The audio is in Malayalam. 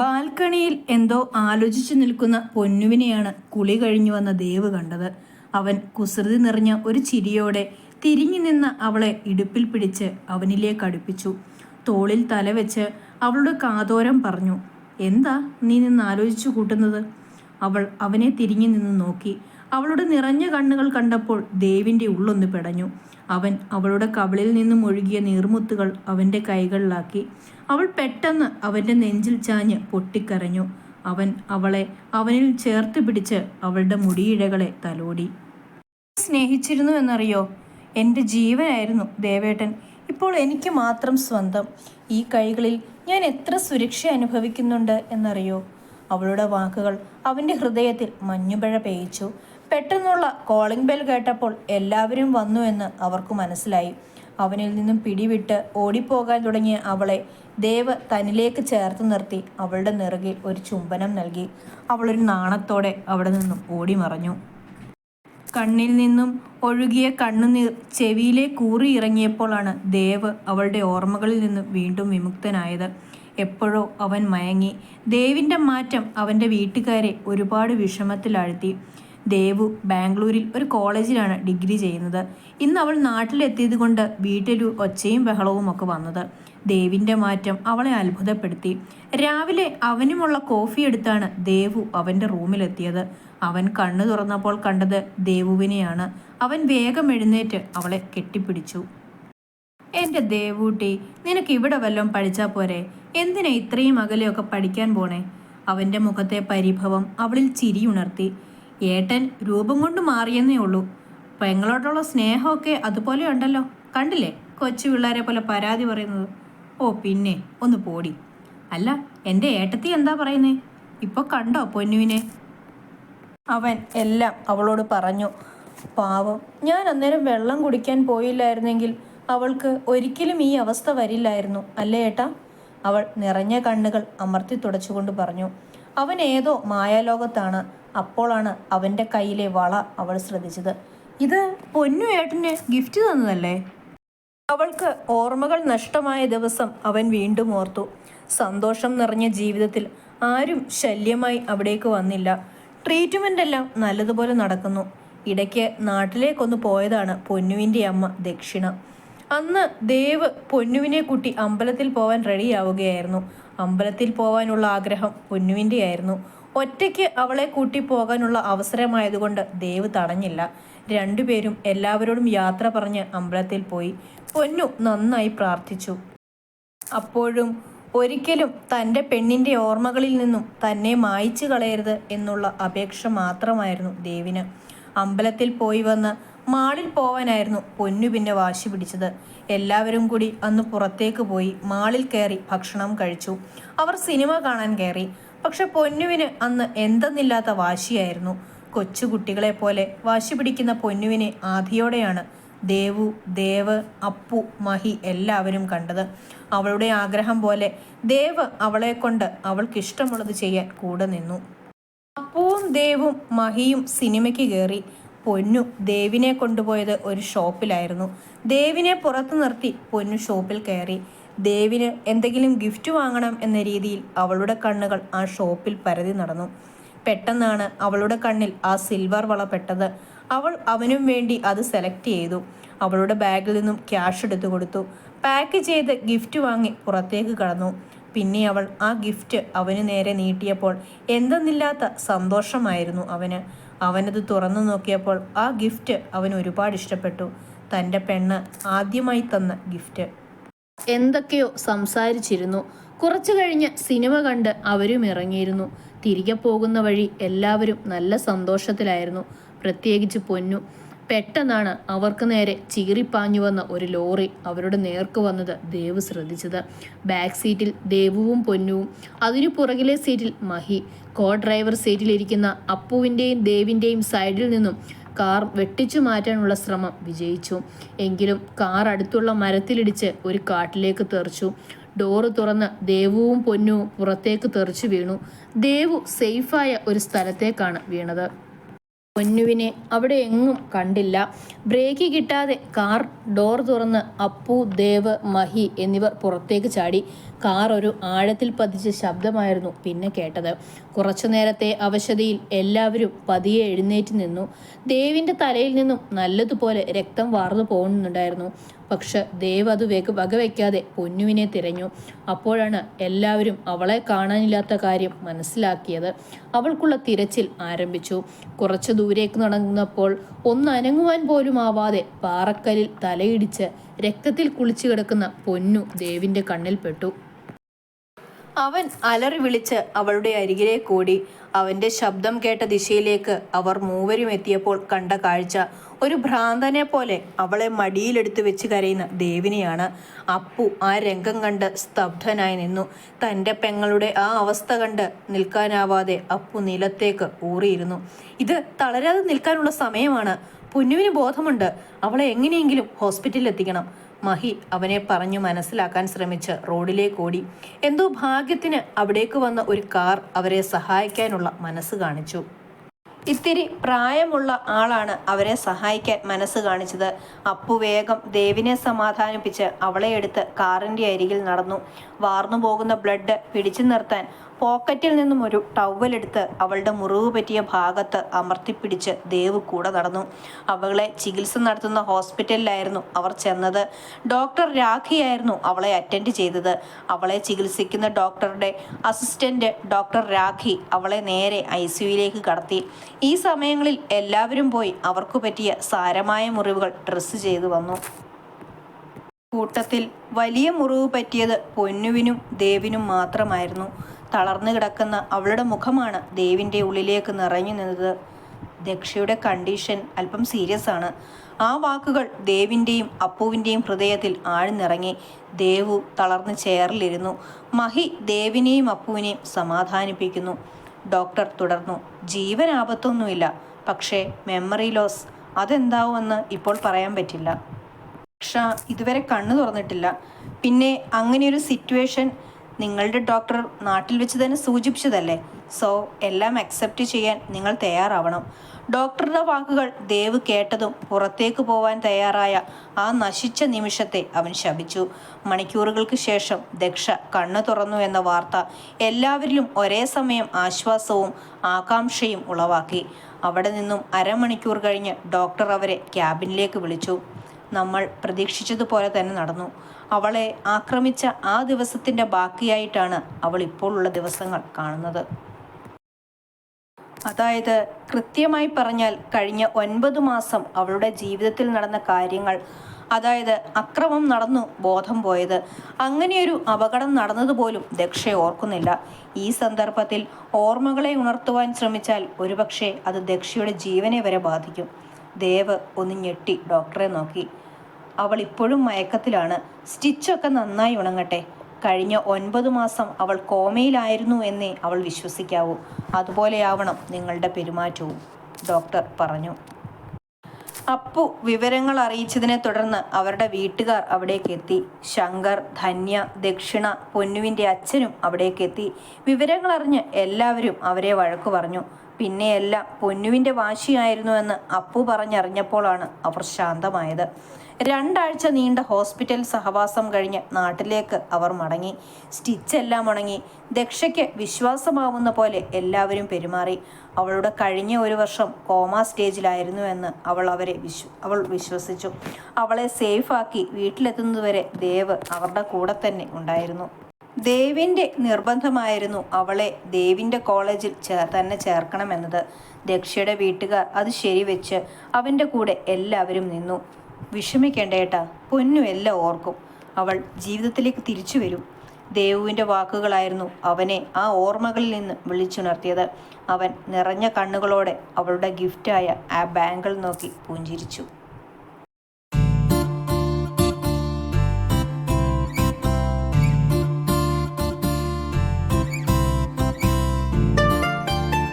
ബാൽക്കണിയിൽ എന്തോ ആലോചിച്ചു നിൽക്കുന്ന പൊന്നുവിനെയാണ് കുളി കഴിഞ്ഞു വന്ന ദേവ് കണ്ടത്. അവൻ കുസൃതി നിറഞ്ഞ ഒരു ചിരിയോടെ തിരിഞ്ഞു നിന്ന അവളെ ഇടുപ്പിൽ പിടിച്ച് അവനിലേക്ക് അടുപ്പിച്ചു. തോളിൽ തലവെച്ച് അവളുടെ കാതോരം പറഞ്ഞു എന്താ നീ നിന്ന് ആലോചിച്ചു കൂട്ടുന്നത്? അവൾ അവനെ തിരിഞ്ഞു നിന്ന് നോക്കി. അവളുടെ നിറഞ്ഞ കണ്ണുകൾ കണ്ടപ്പോൾ ദേവിന്റെ ഉള്ളൊന്ന് പിടഞ്ഞു. അവൻ അവളുടെ കവിളിൽ നിന്നും ഒഴുകിയ നീർമുത്തുകൾ അവന്റെ കൈകളിലാക്കി. അവൾ പെട്ടെന്ന് അവന്റെ നെഞ്ചിൽ ചാഞ്ഞ് പൊട്ടിക്കരഞ്ഞു. അവൻ അവളെ അവനിൽ ചേർത്ത് പിടിച്ച് അവളുടെ മുടിയിഴകളെ തലോടി. സ്നേഹിച്ചിരുന്നു എന്നറിയോ? എന്റെ ജീവനായിരുന്നു ദേവേട്ടൻ. ഇപ്പോൾ എനിക്ക് മാത്രം സ്വന്തം. ഈ കൈകളിൽ ഞാൻ എത്ര സുരക്ഷ അനുഭവിക്കുന്നുണ്ട് എന്നറിയോ? അവളുടെ വാക്കുകൾ അവന്റെ ഹൃദയത്തിൽ മഞ്ഞുപഴ പേയിച്ചു പെട്ടെന്നുള്ള കോളിംഗ് ബെൽ കേട്ടപ്പോൾ എല്ലാവരും വന്നു എന്ന് അവർക്ക് മനസ്സിലായി. അവനിൽ നിന്നും പിടിവിട്ട് ഓടിപ്പോകാൻ തുടങ്ങിയ അവളെ ദേവ് തന്നിലേക്ക് ചേർത്ത് നിർത്തി അവളുടെ നിറകിൽ ഒരു ചുംബനം നൽകി. അവളൊരു നാണത്തോടെ അവിടെ നിന്നും ഓടി മറഞ്ഞു. കണ്ണിൽ നിന്നും ഒഴുകിയ കണ്ണുനീർ ചെവിയിലെ കൂറി ഇറങ്ങിയപ്പോഴാണ് ദേവ് അവളുടെ ഓർമ്മകളിൽ നിന്നും വീണ്ടും വിമുക്തനായത്. എപ്പോഴോ അവൻ മയങ്ങി. ദേവിന്റെ മാറ്റം അവന്റെ വീട്ടുകാരെ ഒരുപാട് വിഷമത്തിലാഴ്ത്തി. ദേവു ബാംഗ്ലൂരിൽ ഒരു കോളേജിലാണ് ഡിഗ്രി ചെയ്യുന്നത്. ഇന്ന് അവൾ നാട്ടിലെത്തിയത് കൊണ്ട് വീട്ടിലൊരു ഒച്ചയും ബഹളവും ഒക്കെ വന്നത്. ദേവിന്റെ മാറ്റം അവളെ അത്ഭുതപ്പെടുത്തി. രാവിലെ അവനുമുള്ള കോഫി എടുത്താണ് ദേവു അവന്റെ റൂമിലെത്തിയത്. അവൻ കണ്ണു തുറന്നപ്പോൾ കണ്ടത് ദേവുവിനെയാണ്. അവൻ വേഗം എഴുന്നേറ്റ് അവളെ കെട്ടിപ്പിടിച്ചു. എന്റെ ദേവൂട്ടി നിനക്ക് ഇവിടെ വല്ലതും പഠിച്ചാൽ പോരെ? എന്തിനാ ഇത്രയും അകലെയൊക്കെ പഠിക്കാൻ പോണേ? അവന്റെ മുഖത്തെ പരിഭവം അവളിൽ ചിരിയുണർത്തി. ഏട്ടൻ രൂപം കൊണ്ട് മാറിയെന്നേ ഉള്ളൂ. പെങ്ങളോടുള്ള സ്നേഹമൊക്കെ അതുപോലെ ഉണ്ടല്ലോ. കണ്ടില്ലേ? കൊച്ചു പിള്ളേരെ പോലെ പരാതി പറയുന്നത്. ഓ പിന്നെ ഒന്ന് പോടി. അല്ല എന്റെ ഏട്ടത്തി എന്താ പറയുന്നേ? ഇപ്പൊ കണ്ടോ പൊന്നുവിനെ? അവൻ എല്ലാം അവളോട് പറഞ്ഞു. പാവം. ഞാൻ അന്നേരം വെള്ളം കുടിക്കാൻ പോയില്ലായിരുന്നെങ്കിൽ അവൾക്ക് ഒരിക്കലും ഈ അവസ്ഥ വരില്ലായിരുന്നു. അല്ലേ ഏട്ടാ? അവൾ നിറഞ്ഞ കണ്ണുകൾ അമർത്തി തുടച്ചുകൊണ്ട് പറഞ്ഞു. അവൻ ഏതോ മായാലോകത്താണ്. അപ്പോളാണ് അവന്റെ കയ്യിലെ വള അവൾ ശ്രദ്ധിച്ചത്. ഇത് പൊന്നു ഏട്ടന് ഗിഫ്റ്റ് തന്നതല്ലേ? അവൾക്ക് ഓർമ്മകൾ നഷ്ടമായ ദിവസം അവൻ വീണ്ടും ഓർത്തു. സന്തോഷം നിറഞ്ഞ ജീവിതത്തിൽ ആരും ശല്യമായി അവിടേക്ക് വന്നില്ല. ട്രീറ്റ്മെന്റ് എല്ലാം നല്ലതുപോലെ നടക്കുന്നു. ഇടയ്ക്ക് നാട്ടിലേക്കൊന്ന് പോയതാണ് പൊന്നുവിന്റെ അമ്മ ദക്ഷിണ. അന്ന് ദേവ് പൊന്നുവിനെ കൂട്ടി അമ്പലത്തിൽ പോവാൻ റെഡിയാവുകയായിരുന്നു. അമ്പലത്തിൽ പോവാനുള്ള ആഗ്രഹം പൊന്നുവിന്റെ ആയിരുന്നു ഒറ്റയ്ക്ക് അവളെ കൂട്ടി പോകാനുള്ള അവസരമായതുകൊണ്ട് ദേവ് തടഞ്ഞില്ല. രണ്ടുപേരും എല്ലാവരോടും യാത്ര പറഞ്ഞ് അമ്പലത്തിൽ പോയി. പൊന്നു നന്നായി പ്രാർത്ഥിച്ചു. അപ്പോഴും ഒരിക്കലും തന്റെ പെണ്ണിന്റെ ഓർമ്മകളിൽ നിന്നും തന്നെ മായ്ച്ചു കളയരുത് എന്നുള്ള അപേക്ഷ മാത്രമായിരുന്നു ദേവിന്. അമ്പലത്തിൽ പോയി വന്ന് മാളിൽ പോവാനായിരുന്നു പൊന്നു പിന്നെ വാശി പിടിച്ചത്. എല്ലാവരും കൂടി അന്ന് പുറത്തേക്ക് പോയി മാളിൽ കയറി ഭക്ഷണം കഴിച്ചു. അവർ സിനിമ കാണാൻ കയറി. പക്ഷെ പൊന്നുവിന് അന്ന് എന്തെന്നില്ലാത്ത വാശിയായിരുന്നു. കൊച്ചുകുട്ടികളെ പോലെ വാശി പിടിക്കുന്ന പൊന്നുവിനെ ആധിയോടെയാണ് ദേവു ദേവ് അപ്പു മഹി എല്ലാവരും കണ്ടത്. അവളുടെ ആഗ്രഹം പോലെ ദേവ് അവളെ കൊണ്ട് അവൾക്ക് ഇഷ്ടമുള്ളത് ചെയ്യാൻ കൂടെ നിന്നു. അപ്പുവും ദേവും മഹിയും സിനിമയ്ക്ക് കയറി. പൊന്നു ദേവിനെ കൊണ്ടുപോയത് ഒരു ഷോപ്പിലായിരുന്നു. ദേവിനെ പുറത്തു നിർത്തി പൊന്നു ഷോപ്പിൽ കയറി. ദേവിന് എന്തെങ്കിലും ഗിഫ്റ്റ് വാങ്ങണം എന്ന രീതിയിൽ അവളുടെ കണ്ണുകൾ ആ ഷോപ്പിൽ പരതി നടന്നു. പെട്ടെന്നാണ് അവളുടെ കണ്ണിൽ ആ സിൽവർ വള പെട്ടത്. അവൾ അവനും വേണ്ടി അത് സെലക്ട് ചെയ്തു. അവളുടെ ബാഗിൽ നിന്നും ക്യാഷ് എടുത്തു കൊടുത്തു. പാക്ക് ചെയ്ത് ഗിഫ്റ്റ് വാങ്ങി പുറത്തേക്ക് കടന്നു. പിന്നെ അവൾ ആ ഗിഫ്റ്റ് അവന് നേരെ നീട്ടിയപ്പോൾ എന്തെന്നില്ലാത്ത സന്തോഷമായിരുന്നു അവന്. അവനത് തുറന്നു നോക്കിയപ്പോൾ ആ ഗിഫ്റ്റ് അവന് ഒരുപാട് ഇഷ്ടപ്പെട്ടു. തന്റെ പെണ്ണ് ആദ്യമായി തന്ന ഗിഫ്റ്റ്. എന്തൊക്കെയോ സംസാരിച്ചിരുന്നു. കുറച്ചു കഴിഞ്ഞ് സിനിമ കണ്ട് അവരും ഇറങ്ങിയിരുന്നു. തിരികെ പോകുന്ന വഴി എല്ലാവരും നല്ല സന്തോഷത്തിലായിരുന്നു. പ്രത്യേകിച്ച് പൊന്നു. പെട്ടെന്നാണ് അവർക്ക് നേരെ ചീറിപ്പാഞ്ഞു വന്ന ഒരു ലോറി അവരുടെ നേർക്ക് വന്നത് ദേവ് ശ്രദ്ധിച്ചത്. ബാക്ക് സീറ്റിൽ ദേവുവും പൊന്നുവും അതിനു പുറകിലെ സീറ്റിൽ മഹി. കോ ഡ്രൈവർ സീറ്റിലിരിക്കുന്ന അപ്പുവിന്റെയും ദേവിന്റെയും സൈഡിൽ നിന്നും കാർ വെട്ടിച്ചു മാറ്റാനുള്ള ശ്രമം വിജയിച്ചു. എങ്കിലും കാർ അടുത്തുള്ള മരത്തിലിടിച്ച് ഒരു കാട്ടിലേക്ക് തെറിച്ചു. ഡോറ് തുറന്ന് ദേവുവും പൊന്നുവും പുറത്തേക്ക് തെറിച്ചു വീണു. ദേവു സേഫായ ഒരു സ്ഥലത്തേക്കാണ് വീണത്. പൊന്നുവിനെ അവിടെ എങ്ങും കണ്ടില്ല. ബ്രേക്ക് കിട്ടാതെ കാർ ഡോർ തുറന്ന് അപ്പു ദേവ് മഹി എന്നിവർ പുറത്തേക്ക് ചാടി. കാർ ഒരു ആഴത്തിൽ പതിച്ച ശബ്ദമായിരുന്നു പിന്നെ കേട്ടത്. കുറച്ചു നേരത്തെ അവശതയിൽ എല്ലാവരും പതിയെ എഴുന്നേറ്റ് നിന്നു. ദേവിന്റെ തലയിൽ നിന്നും നല്ലതുപോലെ രക്തം വാർന്നു പോകുന്നുണ്ടായിരുന്നു. പക്ഷെ ദേവ് അത് വെക വകവയ്ക്കാതെ പൊന്നുവിനെ തിരഞ്ഞു. അപ്പോഴാണ് എല്ലാവരും അവളെ കാണാനില്ലാത്ത കാര്യം മനസ്സിലാക്കിയത്. അവൾക്കുള്ള തിരച്ചിൽ ആരംഭിച്ചു. കുറച്ചു ദൂരേക്ക് നടന്നപ്പോൾ ഒന്ന് അനങ്ങുവാൻ പോലും ആവാതെ പാറക്കല്ലിൽ തലയിടിച്ച് രക്തത്തിൽ കുളിച്ചു കിടക്കുന്ന പൊന്നു ദേവിന്റെ കണ്ണിൽപ്പെട്ടു അവൻ അലറി വിളിച്ച് അവളുടെ അരികിലേക്ക് ഓടി അവന്റെ ശബ്ദം കേട്ട ദിശയിലേക്ക് അവർ മൂവരും എത്തിയപ്പോൾ കണ്ട കാഴ്ച. ഒരു ഭ്രാന്തനെ പോലെ അവളെ മടിയിലെടുത്ത് വെച്ച് കരയുന്ന ദേവിനെയാണ്. അപ്പു ആ രംഗം കണ്ട് സ്തബ്ധനായി നിന്നു. തന്റെ പെങ്ങളുടെ ആ അവസ്ഥ കണ്ട് നിൽക്കാനാവാതെ അപ്പു നിലത്തേക്ക് ഊറിയിരുന്നു. ഇത് തളരാതെ നിൽക്കാനുള്ള സമയമാണ്. പുന്നുവിന് ബോധമുണ്ട്. അവളെ എങ്ങനെയെങ്കിലും ഹോസ്പിറ്റലിൽ എത്തിക്കണം മഹി അവനെ പറഞ്ഞു മനസ്സിലാക്കാൻ ശ്രമിച്ച് റോഡിലേക്ക് ഓടി. എന്തോ ഭാഗ്യത്തിന് അവിടേക്ക് വന്ന ഒരു കാർ അവരെ സഹായിക്കാനുള്ള മനസ്സ് കാണിച്ചു. ഇത്തിരി പ്രായമുള്ള ആളാണ് അവരെ സഹായിക്കാൻ മനസ്സ് കാണിച്ചത്. അപ്പു വേഗം ദേവിനെ സമാധാനിപ്പിച്ച് അവളെ എടുത്ത് കാറിന്റെ അരികിൽ നടന്നു. വാർന്നു പോകുന്ന ബ്ലഡ് പിടിച്ചു നിർത്താൻ പോക്കറ്റിൽ നിന്നും ഒരു ടവലെടുത്ത് അവളുടെ മുറിവ് പറ്റിയ ഭാഗത്ത് അമർത്തിപ്പിടിച്ച് ദേവ് കൂടെ നടന്നു. അവളെ ചികിത്സ നടത്തുന്ന ഹോസ്പിറ്റലിലായിരുന്നു അവർ ചെന്നത്. ഡോക്ടർ രാഖിയായിരുന്നു അവളെ അറ്റൻഡ് ചെയ്തത്. അവളെ ചികിത്സിക്കുന്ന ഡോക്ടറുടെ അസിസ്റ്റന്റ് ഡോക്ടർ രാഖി അവളെ നേരെ ഐ സിയുയിലേക്ക് കടത്തി. ഈ സമയങ്ങളിൽ എല്ലാവരും പോയി അവർക്ക് പറ്റിയ സാരമായ മുറിവുകൾ ഡ്രസ്സ് ചെയ്തു വന്നു. കൂട്ടത്തിൽ വലിയ മുറിവ് പറ്റിയത് പൊന്നുവിനും ദേവിനും മാത്രമായിരുന്നു. തളർന്നു കിടക്കുന്ന അവളുടെ മുഖമാണ് ദേവിന്റെ ഉള്ളിലേക്ക് നിറഞ്ഞു നിന്നത്. ദക്ഷയുടെ കണ്ടീഷൻ അല്പം സീരിയസ് ആണ്. ആ വാക്കുകൾ ദേവിന്റെയും അപ്പുവിന്റെയും ഹൃദയത്തിൽ ആഴ്ന്നിറങ്ങി ദേവു തളർന്ന് ചേറിലിരുന്നു മഹി ദേവിനെയും അപ്പുവിനെയും സമാധാനിപ്പിക്കുന്നു. ഡോക്ടർ തുടർന്നു ജീവനാപത്തൊന്നുമില്ല പക്ഷേ മെമ്മറി ലോസ് അതെന്താവുമെന്ന് ഇപ്പോൾ പറയാൻ പറ്റില്ല. പക്ഷ ഇതുവരെ കണ്ണു തുറന്നിട്ടില്ല. പിന്നെ അങ്ങനെയൊരു സിറ്റുവേഷൻ നിങ്ങളുടെ ഡോക്ടർ നാട്ടിൽ വെച്ച് തന്നെ സൂചിപ്പിച്ചതല്ലേ? സോ എല്ലാം അക്സെപ്റ്റ് ചെയ്യാൻ നിങ്ങൾ തയ്യാറാവണം. ഡോക്ടറുടെ വാക്കുകൾ ദേവ് കേട്ടതും പുറത്തേക്ക് പോവാൻ തയ്യാറായ ആ നശിച്ച നിമിഷത്തെ അവൻ ശപിച്ചു. മണിക്കൂറുകൾക്ക് ശേഷം ദക്ഷ കണ്ണു തുറന്നു എന്ന വാർത്ത എല്ലാവരിലും ഒരേ സമയം ആശ്വാസവും ആകാംക്ഷയും ഉളവാക്കി. അവിടെ നിന്നും അരമണിക്കൂർ കഴിഞ്ഞ് ഡോക്ടർ അവരെ ക്യാബിനിലേക്ക് വിളിച്ചു. നമ്മൾ പ്രതീക്ഷിച്ചതുപോലെ തന്നെ നടന്നു. അവളെ ആക്രമിച്ച ആ ദിവസത്തിന്റെ ബാക്കിയായിട്ടാണ് അവൾ ഇപ്പോഴുള്ള ദിവസങ്ങൾ കാണുന്നത്. അതായത് കൃത്യമായി പറഞ്ഞാൽ കഴിഞ്ഞ ഒൻപത് മാസം അവളുടെ ജീവിതത്തിൽ നടന്ന കാര്യങ്ങൾ അതായത് അക്രമം നടന്നു ബോധം പോയത് അങ്ങനെയൊരു അപകടം നടന്നതുപോലും ദക്ഷ ഓർക്കുന്നില്ല. ഈ സന്ദർഭത്തിൽ ഓർമ്മകളെ ഉണർത്തുവാൻ ശ്രമിച്ചാൽ ഒരുപക്ഷെ അത് ദക്ഷയുടെ ജീവനെ വരെ ബാധിക്കും. ദേവ് ഒന്ന് ഞെട്ടി ഡോക്ടറെ നോക്കി. അവൾ ഇപ്പോഴും മയക്കത്തിലാണ്. സ്റ്റിച്ചൊക്കെ നന്നായി ഉണങ്ങട്ടെ. കഴിഞ്ഞ ഒൻപത് മാസം അവൾ കോമയിലായിരുന്നു എന്നേ അവൾ വിശ്വസിക്കാവൂ. അതുപോലെയാവണം നിങ്ങളുടെ പെരുമാറ്റവും ഡോക്ടർ പറഞ്ഞു. അപ്പു വിവരങ്ങൾ അറിയിച്ചതിനെ തുടർന്ന് അവരുടെ വീട്ടുകാർ അവിടേക്ക് എത്തി. ശങ്കർ ധന്യ ദക്ഷിണ പൊന്നുവിന്റെ അച്ഛനും അവിടേക്ക് എത്തി. വിവരങ്ങൾ അറിഞ്ഞ് എല്ലാവരും അവരെ വഴക്കു പറഞ്ഞു. പിന്നെയെല്ലാം പൊന്നുവിന്റെ വാശിയായിരുന്നുവെന്ന് അപ്പു പറഞ്ഞറിഞ്ഞപ്പോഴാണ് അവർ ശാന്തമായത്. രണ്ടാഴ്ച നീണ്ട ഹോസ്പിറ്റൽ സഹവാസം കഴിഞ്ഞ് നാട്ടിലേക്ക് അവർ മടങ്ങി. സ്റ്റിച്ചെല്ലാം ഉണങ്ങി. ദക്ഷയ്ക്ക് വിശ്വാസമാവുന്ന പോലെ എല്ലാവരും പെരുമാറി. അവളുടെ കഴിഞ്ഞ ഒരു വർഷം കോമ സ്റ്റേജിലായിരുന്നു എന്ന് അവൾ അവരെ വിശ്വ അവൾ വിശ്വസിച്ചു. അവളെ സേഫാക്കി വീട്ടിലെത്തുന്നതുവരെ ദേവ് അവരുടെ കൂടെ തന്നെ ഉണ്ടായിരുന്നു. ദേവിന്റെ നിർബന്ധമായിരുന്നു അവളെ ദേവിന്റെ കോളേജിൽ ചേർ തന്നെ ചേർക്കണമെന്നത്. ദക്ഷയുടെ വീട്ടുകാർ അത് ശരിവെച്ച് അവന്റെ കൂടെ എല്ലാവരും നിന്നു. വിഷമിക്കേണ്ട ഏട്ടാ പൊന്നു എല്ലാം ഓർക്കും. അവൾ ജീവിതത്തിലേക്ക് തിരിച്ചു വരും. ദേവുവിന്റെ വാക്കുകളായിരുന്നു അവനെ ആ ഓർമ്മകളിൽ നിന്ന് വിളിച്ചുണർത്തിയത്. അവൻ നിറഞ്ഞ കണ്ണുകളോടെ അവളുടെ ഗിഫ്റ്റായ ആ ബാങ്കിൾ നോക്കി പുഞ്ചിരിച്ചു.